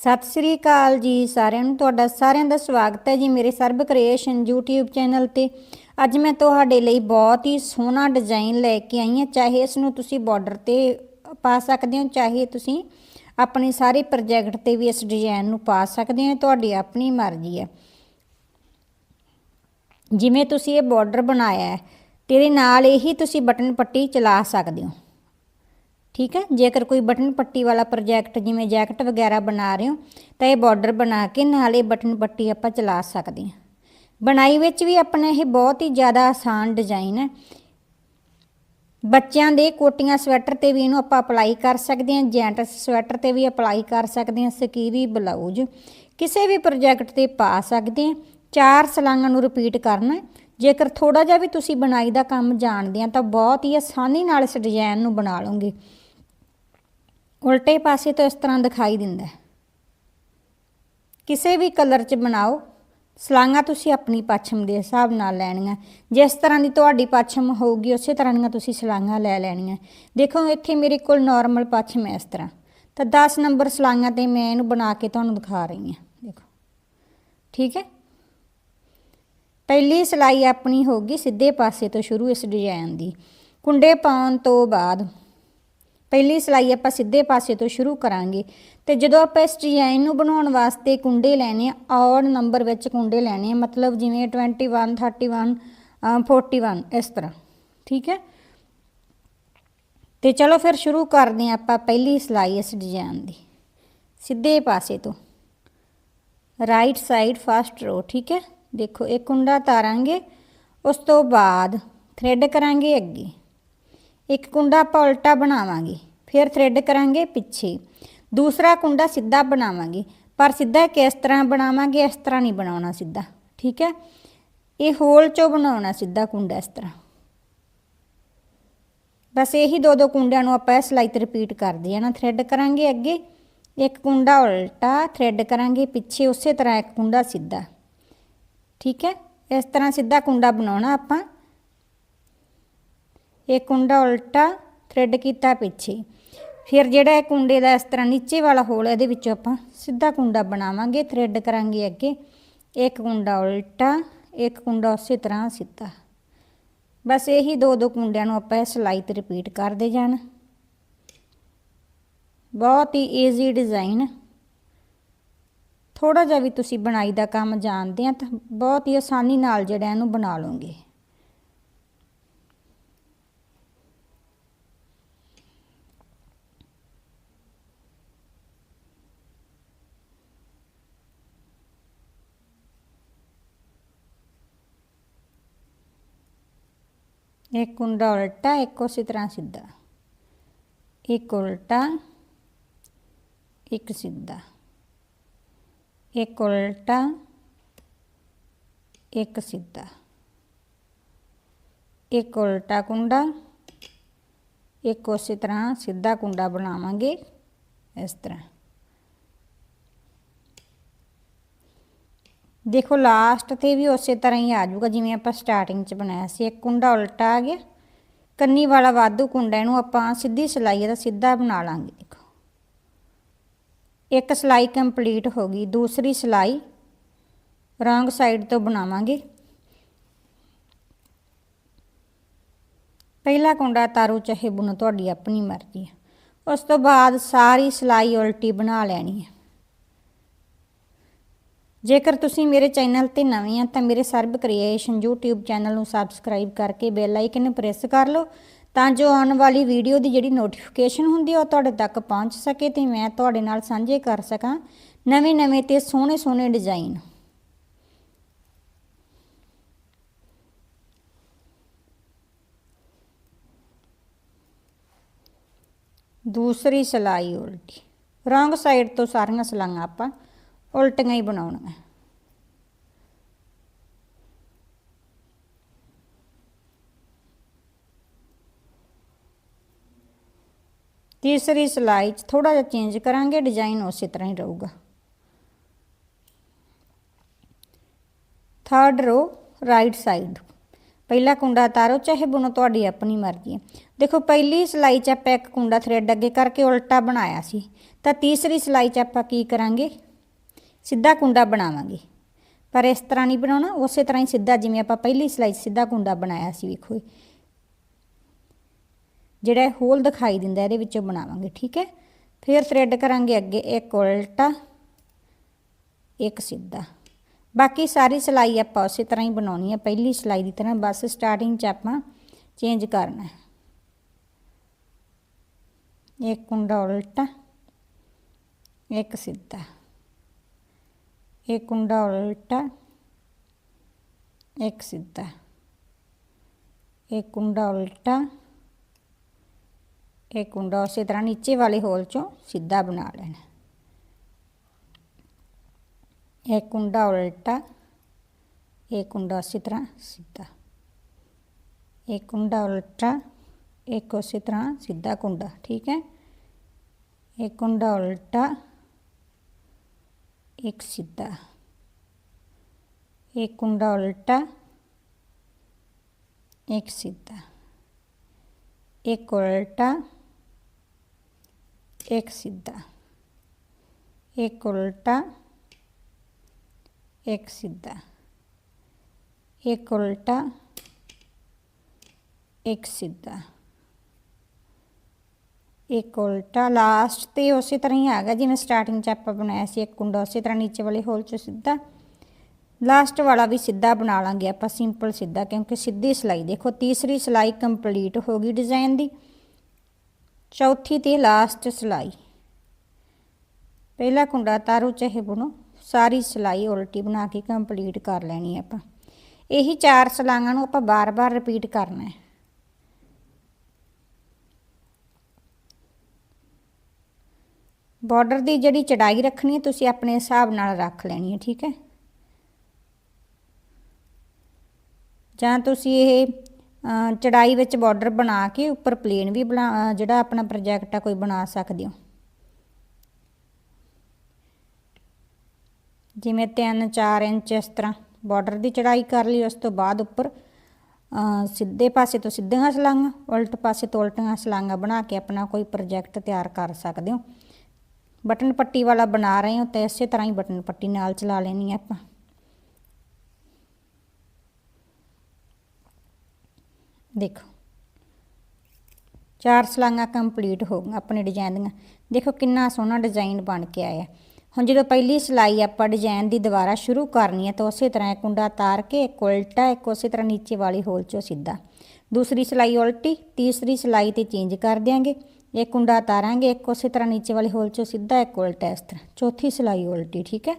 ਸਤਿ ਸ੍ਰੀ ਅਕਾਲ ਜੀ ਸਾਰਿਆਂ ਨੂੰ। ਤੁਹਾਡਾ ਸਾਰਿਆਂ ਦਾ ਸਵਾਗਤ ਹੈ ਜੀ ਮੇਰੇ ਸਰਬ ਕ੍ਰੀਏਸ਼ਨ YouTube ਚੈਨਲ ਤੇ। ਅੱਜ ਮੈਂ ਤੁਹਾਡੇ ਲਈ ਬਹੁਤ ਹੀ ਸੋਹਣਾ ਡਿਜ਼ਾਈਨ ਲੈ ਕੇ ਆਈ ਹਾਂ। ਚਾਹੇ ਇਸ ਨੂੰ ਤੁਸੀਂ ਬਾਰਡਰ ਤੇ ਪਾ ਸਕਦੇ ਹੋ, ਚਾਹੇ ਤੁਸੀਂ ਆਪਣੇ ਸਾਰੇ ਪ੍ਰੋਜੈਕਟ ਤੇ ਵੀ ਇਸ ਡਿਜ਼ਾਈਨ ਨੂੰ ਪਾ ਸਕਦੇ ਹੋ। ਤੁਹਾਡੀ ਆਪਣੀ ਮਰਜ਼ੀ ਹੈ। ਜਿਵੇਂ ਤੁਸੀਂ ਇਹ ਬਾਰਡਰ ਬਣਾਇਆ ਹੈ, ਤੇਰੇ ਨਾਲ ਇਹੀ ਤੁਸੀਂ ਬਟਨ ਪੱਟੀ ਚਲਾ ਸਕਦੇ ਹੋ। ਠੀਕ ਹੈ? ਜੇਕਰ ਕੋਈ ਬਟਨ ਪੱਟੀ ਵਾਲਾ ਪ੍ਰੋਜੈਕਟ ਜਿਵੇਂ ਜੈਕਟ ਵਗੈਰਾ ਬਣਾ ਰਹੇ ਹੋ, ਤਾਂ ਇਹ ਬਾਰਡਰ ਬਣਾ ਕੇ ਨਾਲੇ ਬਟਨ ਪੱਟੀ ਆਪਾਂ ਚਲਾ ਸਕਦੇ ਹਾਂ। ਬਣਾਈ ਵਿੱਚ ਵੀ ਆਪਣਾ ਇਹ ਬਹੁਤ ਹੀ ਜ਼ਿਆਦਾ ਆਸਾਨ ਡਿਜ਼ਾਈਨ ਹੈ। ਬੱਚਿਆਂ ਦੇ ਕੋਟੀਆਂ ਸਵੈਟਰ ਤੇ ਵੀ ਇਹਨੂੰ ਆਪਾਂ ਅਪਲਾਈ ਕਰ ਸਕਦੇ ਹਾਂ ਜੈਂਟਸ ਸਵੈਟਰ ਤੇ ਵੀ ਅਪਲਾਈ ਕਰ ਸਕਦੇ ਹਾਂ, ਸਕੀਵੀ ਬਲਾਊਜ਼ ਕਿਸੇ ਵੀ ਪ੍ਰੋਜੈਕਟ ਤੇ ਪਾ ਸਕਦੇ ਹਾਂ। ਚਾਰ ਸਲਾਂਗਾਂ ਨੂੰ ਰਿਪੀਟ ਕਰਨਾ ਜੇਕਰ ਥੋੜਾ ਜਿਹਾ ਵੀ ਤੁਸੀਂ ਬਣਾਈ ਦਾ ਕੰਮ ਜਾਣਦੇ ਆ, ਤਾਂ ਬਹੁਤ ਹੀ ਆਸਾਨੀ ਨਾਲ ਇਸ ਡਿਜ਼ਾਈਨ ਨੂੰ ਬਣਾ ਲਓਗੇ। ਉਲਟੇ ਪਾਸੇ ਤੋਂ ਇਸ ਤਰ੍ਹਾਂ ਦਿਖਾਈ ਦਿੰਦਾ ਹੈ। ਕਿਸੇ ਵੀ ਕਲਰ 'ਚ ਬਣਾਓ, ਸਲਾਂਗਾ ਤੁਸੀਂ ਆਪਣੀ ਪੱਛਮ ਦੇ ਹਿਸਾਬ ਨਾਲ ਲੈਣੀਆਂ। ਜਿਸ ਤਰ੍ਹਾਂ ਦੀ ਤੁਹਾਡੀ ਪੱਛਮ ਹੋਊਗੀ, ਉਸੇ ਤਰ੍ਹਾਂ ਦੀਆਂ ਤੁਸੀਂ ਸਲਾਂਗਾ ਲੈ ਲੈਣੀਆਂ। ਦੇਖੋ, ਇੱਥੇ ਮੇਰੇ ਕੋਲ ਨਾਰਮਲ ਪੱਛਮ ਹੈ ਇਸ ਤਰ੍ਹਾਂ। ਤਾਂ 10 ਨੰਬਰ ਸਲਾਂਗਾ ਤੇ ਮੈਂ ਇਹਨੂੰ ਬਣਾ ਕੇ ਤੁਹਾਨੂੰ ਦਿਖਾ ਰਹੀ ਹਾਂ। ਦੇਖੋ। ਠੀਕ ਹੈ? ਪਹਿਲੀ ਸਲਾਈ ਆਪਣੀ ਹੋਗੀ ਸਿੱਧੇ ਪਾਸੇ ਤੋਂ ਸ਼ੁਰੂ ਇਸ ਡਿਜ਼ਾਈਨ ਦੀ। ਕੁੰਡੇ ਪਾਉਣ ਤੋਂ ਬਾਅਦ ਪਹਿਲੀ ਸਲਾਈ ਆਪਾਂ ਸਿੱਧੇ ਪਾਸੇ ਤੋਂ ਸ਼ੁਰੂ ਕਰਾਂਗੇ। ਤੇ ਜਦੋਂ ਆਪਾਂ ਇਸ ਡਿਜ਼ਾਈਨ ਨੂੰ ਬਣਾਉਣ ਵਾਸਤੇ ਕੁੰਡੇ ਲੈਣੇ ਆ ਔਡ ਨੰਬਰ ਵਿੱਚ ਕੁੰਡੇ ਲੈਣੇ ਆ ਮਤਲਬ ਜਿਵੇਂ 21 31 ਅ, 41 ਇਸ ਤਰ੍ਹਾਂ ਠੀਕ ਹੈ? ਤੇ ਚਲੋ ਫਿਰ ਸ਼ੁਰੂ ਕਰਦੇ ਹਾਂ ਆਪਾਂ ਪਹਿਲੀ ਸਲਾਈ ਇਸ ਡਿਜ਼ਾਈਨ ਦੀ ਸਿੱਧੇ ਪਾਸੇ ਤੋਂ। ਰਾਈਟ ਸਾਈਡ ਫਸਟ ਰੋ ਠੀਕ ਹੈ? ਦੇਖੋ ਇਹ ਕੁੰਡਾ ਤਾਰਾਂਗੇ ਉਸ ਤੋਂ ਬਾਅਦ ਥ੍ਰੈਡ ਕਰਾਂਗੇ ਅੱਗੇ। ਇੱਕ ਕੁੰਡਾ ਆਪਾਂ ਉਲਟਾ ਬਣਾਵਾਂਗੇ, ਫਿਰ ਥ੍ਰੈਡ ਕਰਾਂਗੇ ਪਿੱਛੇ। ਦੂਸਰਾ ਕੁੰਡਾ ਸਿੱਧਾ ਬਣਾਵਾਂਗੇ, ਪਰ ਸਿੱਧਾ ਕਿਸ ਤਰ੍ਹਾਂ ਬਣਾਵਾਂਗੇ, ਇਸ ਤਰ੍ਹਾਂ ਨਹੀਂ ਬਣਾਉਣਾ ਸਿੱਧਾ, ਠੀਕ ਹੈ? ਇਹ ਹੋਲ ਚੋਂ ਬਣਾਉਣਾ ਸਿੱਧਾ ਕੁੰਡਾ ਇਸ ਤਰ੍ਹਾਂ। ਬਸ ਇਹੀ ਦੋ ਦੋ ਕੁੰਡਿਆਂ ਨੂੰ ਆਪਾਂ ਇਸ ਲਾਈ ਤੇ ਰਿਪੀਟ ਕਰਦੇ ਆ ਨਾ ਥ੍ਰੈਡ ਕਰਾਂਗੇ ਅੱਗੇ, ਇੱਕ ਕੁੰਡਾ ਉਲਟਾ ਥ੍ਰੈਡ ਕਰਾਂਗੇ ਪਿੱਛੇ, ਉਸੇ ਤਰ੍ਹਾਂ ਇੱਕ ਕੁੰਡਾ ਸਿੱਧਾ, ਠੀਕ ਹੈ? ਇਸ ਤਰ੍ਹਾਂ ਸਿੱਧਾ ਕੁੰਡਾ ਬਣਾਉਣਾ ਆਪਾਂ। ਇਹ ਕੁੰਡਾ ਉਲਟਾ ਥ੍ਰੈਡ ਕੀਤਾ ਪਿੱਛੇ। ਫਿਰ ਜਿਹੜਾ ਇਹ ਕੁੰਡੇ ਦਾ ਇਸ ਤਰ੍ਹਾਂ ਨੀਚੇ ਵਾਲਾ ਹੋਲ ਇਹਦੇ ਵਿੱਚੋਂ ਆਪਾਂ ਸਿੱਧਾ ਕੁੰਡਾ ਬਣਾਵਾਂਗੇ ਥ੍ਰੈਡ ਕਰਾਂਗੇ ਅੱਗੇ। ਇੱਕ ਕੁੰਡਾ ਉਲਟਾ, ਇੱਕ ਕੁੰਡਾ ਉਸੇ ਤਰ੍ਹਾਂ ਸਿੱਧਾ। ਬਸ ਇਹੀ ਦੋ ਦੋ ਕੁੰਡਿਆਂ ਨੂੰ ਆਪਾਂ ਇਸ ਲਾਈ ਤੇ ਰਿਪੀਟ ਕਰਦੇ ਜਾਣਾ। ਬਹੁਤ ਹੀ ਈਜ਼ੀ ਡਿਜ਼ਾਈਨ ਥੋੜਾ ਜਿਹਾ ਵੀ ਤੁਸੀਂ ਬਣਾਈ ਦਾ ਕੰਮ ਜਾਣਦੇ ਆ ਤਾਂ ਬਹੁਤ ਹੀ ਆਸਾਨੀ ਨਾਲ ਜਿਹੜਾ ਇਹਨੂੰ ਬਣਾ ਲਓਗੇ। ਇੱਕ ਕੁੰਡਾ ਉਲਟਾ ਇੱਕ ਉਸੇ ਤਰ੍ਹਾਂ ਸਿੱਧਾ ਇੱਕ ਉਲਟਾ ਇੱਕ ਸਿੱਧਾ ਇੱਕ ਉਲਟਾ ਇੱਕ ਸਿੱਧਾ ਇੱਕ ਉਲਟਾ ਕੁੰਡਾ ਇੱਕ ਉਸੇ ਤਰ੍ਹਾਂ ਸਿੱਧਾ ਕੁੰਡਾ ਬਣਾਵਾਂਗੇ ਇਸ ਤਰ੍ਹਾਂ ਦੇਖੋ ਲਾਸਟ ਤੇ ਵੀ ਉਸੇ ਤਰ੍ਹਾਂ ਹੀ ਆ ਜਾਊਗਾ, ਜਿਵੇਂ ਆਪਾਂ ਸਟਾਰਟਿੰਗ 'ਚ ਬਣਾਇਆ ਸੀ। ਇੱਕ ਕੁੰਡਾ ਉਲਟਾ ਆ ਗਿਆ, ਕੰਨੀ ਵਾਲਾ ਵਾਧੂ ਕੁੰਡਾ, ਇਹਨੂੰ ਆਪਾਂ ਸਿੱਧੀ ਸਿਲਾਈ ਦਾ ਸਿੱਧਾ ਬਣਾ ਲਾਂਗੇ, ਦੇਖੋ। ਇੱਕ ਸਿਲਾਈ ਕੰਪਲੀਟ ਹੋ ਗਈ, ਦੂਸਰੀ ਸਿਲਾਈ ਰੌਂਗ ਸਾਈਡ ਤੋਂ ਬਣਾਵਾਂਗੇ। ਪਹਿਲਾ ਕੁੰਡਾ ਤਾਰੂ ਚਾਹੇ ਬੁਣੋ, ਤੁਹਾਡੀ ਆਪਣੀ ਮਰਜ਼ੀ ਹੈ ਉਸ ਤੋਂ ਬਾਅਦ ਸਾਰੀ ਸਿਲਾਈ ਉਲਟੀ ਬਣਾ ਲੈਣੀ ਹੈ ਜੇਕਰ ਤੁਸੀਂ ਮੇਰੇ ਚੈਨਲ ਤੇ ਨਵੇਂ ਆ ਤਾਂ ਮੇਰੇ ਸਰਬ ਕ੍ਰੀਏਸ਼ਨ YouTube ਚੈਨਲ ਨੂੰ ਸਬਸਕ੍ਰਾਈਬ ਕਰਕੇ ਬੈਲ ਆਈਕਨ ਨੂੰ ਪ੍ਰੈਸ ਕਰ ਲਓ, ਤਾਂ ਜੋ ਆਉਣ ਵਾਲੀ ਵੀਡੀਓ ਦੀ ਜਿਹੜੀ ਨੋਟੀਫਿਕੇਸ਼ਨ ਹੁੰਦੀ ਹੈ ਉਹ ਤੁਹਾਡੇ ਤੱਕ ਪਹੁੰਚ ਸਕੇ ਤੇ ਮੈਂ ਤੁਹਾਡੇ ਨਾਲ ਸਾਂਝੇ ਕਰ ਸਕਾਂ ਨਵੇਂ-ਨਵੇਂ ਤੇ ਸੋਹਣੇ-ਸੋਹਣੇ ਡਿਜ਼ਾਈਨ ਦੂਸਰੀ ਸਿਲਾਈ ਉਲਟੀ। ਰੰਗ ਸਾਈਡ ਤੋਂ ਸਾਰੀਆਂ ਸਲਾਈਆਂ ਆਪਾਂ ਉਲਟੀਆਂ ਹੀ ਬਣਾਉਣੀਆਂ। ਤੀਸਰੀ ਸਿਲਾਈ 'ਚ ਥੋੜਾ ਜਿਹਾ ਚੇਂਜ ਕਰਾਂਗੇ ਡਿਜ਼ਾਈਨ ਉਸੇ ਤਰ੍ਹਾਂ ਹੀ ਰਹੂਗਾ। ਥਰਡ ਰੋ ਰਾਈਟ ਸਾਈਡ ਪਹਿਲਾ ਕੁੰਡਾ ਤਾਰੋ ਚਾਹੇ ਬੁਣੋ ਤੁਹਾਡੀ ਆਪਣੀ ਮਰਜ਼ੀ ਹੈ। ਦੇਖੋ, ਪਹਿਲੀ ਸਿਲਾਈ 'ਚ ਆਪਾਂ ਇੱਕ ਕੁੰਡਾ ਥ੍ਰੈਡ ਅੱਗੇ ਕਰਕੇ ਉਲਟਾ ਬਣਾਇਆ ਸੀ। ਤਾਂ ਤੀਸਰੀ ਸਿਲਾਈ 'ਚ ਆਪਾਂ ਕੀ ਕਰਾਂਗੇ? ਸਿੱਧਾ ਕੁੰਡਾ ਬਣਾਵਾਂਗੇ। ਪਰ ਇਸ ਤਰ੍ਹਾਂ ਨਹੀਂ ਬਣਾਉਣਾ, ਉਸੇ ਤਰ੍ਹਾਂ ਹੀ ਸਿੱਧਾ, ਜਿਵੇਂ ਆਪਾਂ ਪਹਿਲੀ ਸਿਲਾਈ ਸਿੱਧਾ ਕੁੰਡਾ ਬਣਾਇਆ ਸੀ ਵੇਖੋ ਜਿਹੜਾ ਹੋਲ ਦਿਖਾਈ ਦਿੰਦਾ, ਇਹਦੇ ਵਿੱਚੋਂ ਬਣਾਵਾਂਗੇ, ਠੀਕ ਹੈ? ਫਿਰ ਥ੍ਰੈਡ ਕਰਾਂਗੇ ਅੱਗੇ, ਇੱਕ ਉਲਟਾ, ਇੱਕ ਸਿੱਧਾ। ਬਾਕੀ ਸਾਰੀ ਸਿਲਾਈ ਆਪਾਂ ਉਸੇ ਤਰ੍ਹਾਂ ਹੀ ਬਣਾਉਣੀ ਹੈ, ਪਹਿਲੀ ਸਿਲਾਈ ਦੀ ਤਰ੍ਹਾਂ। ਬਸ ਸਟਾਰਟਿੰਗ 'ਚ ਆਪਾਂ ਚੇਂਜ ਕਰਨਾ ਹੈ। ਇੱਕ ਕੁੰਡਾ ਉਲਟਾ, ਇੱਕ ਸਿੱਧਾ। एक कुंडा उल्टा एक सीधा एक कुंडा उल्टा एक कुंडा उसी तरह नीचे वाले होल चों सीधा बना लेना एक कुंडा उल्टा एक कुंडा उसी तरह सीधा एक कुंडा उल्टा एक उसी तरह सीधा कुंडा ठीक है एक कुंडा उल्टा एक सीधा एक कुंडा उल्टा एक सीधा एक उल्टा एक सीधा एक उल्टा एक सीधा एक उल्टा एक सीधा ਇੱਕ ਉਲਟਾ ਲਾਸਟ ਤੇ ਉਸੇ ਤਰ੍ਹਾਂ ਹੀ ਆ ਗਿਆ ਜਿਵੇਂ ਸਟਾਰਟਿੰਗ 'ਚ ਆਪਾਂ ਬਣਾਇਆ ਸੀ ਇੱਕ ਕੁੰਡਾ, ਉਸੇ ਤਰ੍ਹਾਂ ਨੀਚੇ ਵਾਲੇ ਹੋਲ 'ਚ ਸਿੱਧਾ। ਲਾਸਟ ਵਾਲਾ ਵੀ ਸਿੱਧਾ ਬਣਾ ਲਾਂਗੇ ਆਪਾਂ ਸਿੰਪਲ ਸਿੱਧਾ, ਕਿਉਂਕਿ ਸਿੱਧੀ ਸਿਲਾਈ ਦੇਖੋ, ਤੀਸਰੀ ਸਿਲਾਈ ਕੰਪਲੀਟ ਹੋ ਗਈ ਡਿਜ਼ਾਈਨ ਦੀ। ਚੌਥੀ ਤੇ ਲਾਸਟ ਸਿਲਾਈ। ਪਹਿਲਾ ਕੁੰਡਾ ਤਾਰੂ ਚਾਹੇ ਬੁਣੋ, ਸਾਰੀ ਸਿਲਾਈ ਉਲਟੀ ਬਣਾ ਕੇ ਕੰਪਲੀਟ ਕਰ ਲੈਣੀ ਆਪਾਂ। ਇਹੀ ਚਾਰ ਸਲਾਈਆਂ ਨੂੰ ਆਪਾਂ ਬਾਰ-ਬਾਰ ਰਿਪੀਟ ਕਰਨਾ ਹੈ। ਬਾਰਡਰ ਦੀ ਜਿਹੜੀ ਚੜਾਈ ਰੱਖਣੀ ਹੈ, ਤੁਸੀਂ ਆਪਣੇ ਹਿਸਾਬ ਨਾਲ ਰੱਖ ਲੈਣੀ ਹੈ, ਠੀਕ ਹੈ? ਜਾਂ ਤੁਸੀਂ ਇਹ ਚੜਾਈ ਵਿੱਚ ਬਾਰਡਰ ਬਣਾ ਕੇ ਉੱਪਰ ਪਲੇਨ ਵੀ ਬਣਾ ਜਿਹੜਾ ਆਪਣਾ ਪ੍ਰੋਜੈਕਟ ਆ, ਕੋਈ ਬਣਾ ਸਕਦੇ ਹੋ? ਜਿਵੇਂ 3-4 ਇੰਚ ਇਸ ਤਰ੍ਹਾਂ ਬਾਰਡਰ ਦੀ ਚੜਾਈ ਕਰ ਲਈ, ਉਸ ਤੋਂ ਬਾਅਦ ਉੱਪਰ ਸਿੱਧੇ ਪਾਸੇ ਤੋਂ ਸਿੱਧੀਆਂ ਸਲਾਂਗਾ, ਉਲਟ ਪਾਸੇ ਤੋਂ ਉਲਟੀਆਂ ਸਲਾਂਗਾ ਬਣਾ ਕੇ ਆਪਣਾ ਕੋਈ ਪ੍ਰੋਜੈਕਟ ਤਿਆਰ ਕਰ ਸਕਦੇ ਹੋ? ਬਟਨ ਪੱਟੀ ਵਾਲਾ ਬਣਾ ਰਹੇ ਹੋ ਤਾਂ ਇਸੇ ਤਰ੍ਹਾਂ ਹੀ ਬਟਨ ਪੱਟੀ ਨਾਲ ਚਲਾ ਲੈਣੀ ਹੈ ਆਪਾਂ। ਦੇਖੋ, ਚਾਰ ਸਲਾਂਗਾ ਕੰਪਲੀਟ ਹੋ ਗਈਆਂ ਆਪਣੇ ਡਿਜ਼ਾਈਨ ਦੀਆਂ। ਦੇਖੋ ਕਿੰਨਾ ਸੋਹਣਾ ਡਿਜ਼ਾਈਨ ਬਣ ਕੇ ਆਇਆ। ਹੁਣ ਜਦੋਂ ਪਹਿਲੀ ਸਿਲਾਈ ਆਪਾਂ ਡਿਜ਼ਾਈਨ ਦੀ ਦੁਬਾਰਾ ਸ਼ੁਰੂ ਕਰਨੀ ਹੈ ਤਾਂ ਉਸੇ ਤਰ੍ਹਾਂ ਇਹ ਕੁੰਡਾ ਤਾਰ ਕੇ ਇੱਕ ਉਲਟਾ, ਇੱਕ ਉਸੇ ਤਰ੍ਹਾਂ ਨੀਚੇ ਵਾਲੀ ਹੋਲ ਚੋਂ ਸਿੱਧਾ। ਦੂਸਰੀ ਸਿਲਾਈ ਉਲਟੀ, ਤੀਸਰੀ ਸਿਲਾਈ ਤੇ ਚੇਂਜ ਕਰ ਦਿਆਂਗੇ। ਇਹ ਕੁੰਡਾ ਤਾਰਾਂਗੇ ਇੱਕ ਉਸੇ ਤਰ੍ਹਾਂ ਨੀਚੇ ਵਾਲੇ ਹੋਲ ਚੋਂ ਸਿੱਧਾ ਇੱਕ ਉਲਟਾ ਇਸ ਤਰ੍ਹਾਂ ਚੌਥੀ ਸਿਲਾਈ ਉਲਟੀ ਠੀਕ ਹੈ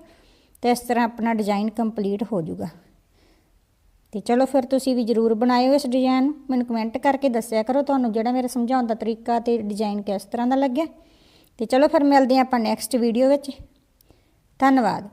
ਤੇ ਇਸ ਤਰ੍ਹਾਂ ਆਪਣਾ ਡਿਜ਼ਾਈਨ ਕੰਪਲੀਟ ਹੋ ਜਾਊਗਾ ਤੇ ਚਲੋ ਫਿਰ ਤੁਸੀਂ ਵੀ ਜਰੂਰ ਬਣਾਇਓ ਇਸ ਡਿਜ਼ਾਈਨ ਮੈਨੂੰ ਕਮੈਂਟ ਕਰਕੇ ਦੱਸਿਆ ਕਰੋ ਤੁਹਾਨੂੰ ਜਿਹੜਾ ਮੇਰਾ ਸਮਝਾਉਣ ਦਾ ਤਰੀਕਾ ਤੇ ਡਿਜ਼ਾਈਨ ਕਿਸ ਤਰ੍ਹਾਂ ਦਾ ਲੱਗਿਆ ਤੇ ਚਲੋ ਫਿਰ ਮਿਲਦੇ ਹਾਂ ਆਪਾਂ ਨੈਕਸਟ ਵੀਡੀਓ ਵਿੱਚ ਧੰਨਵਾਦ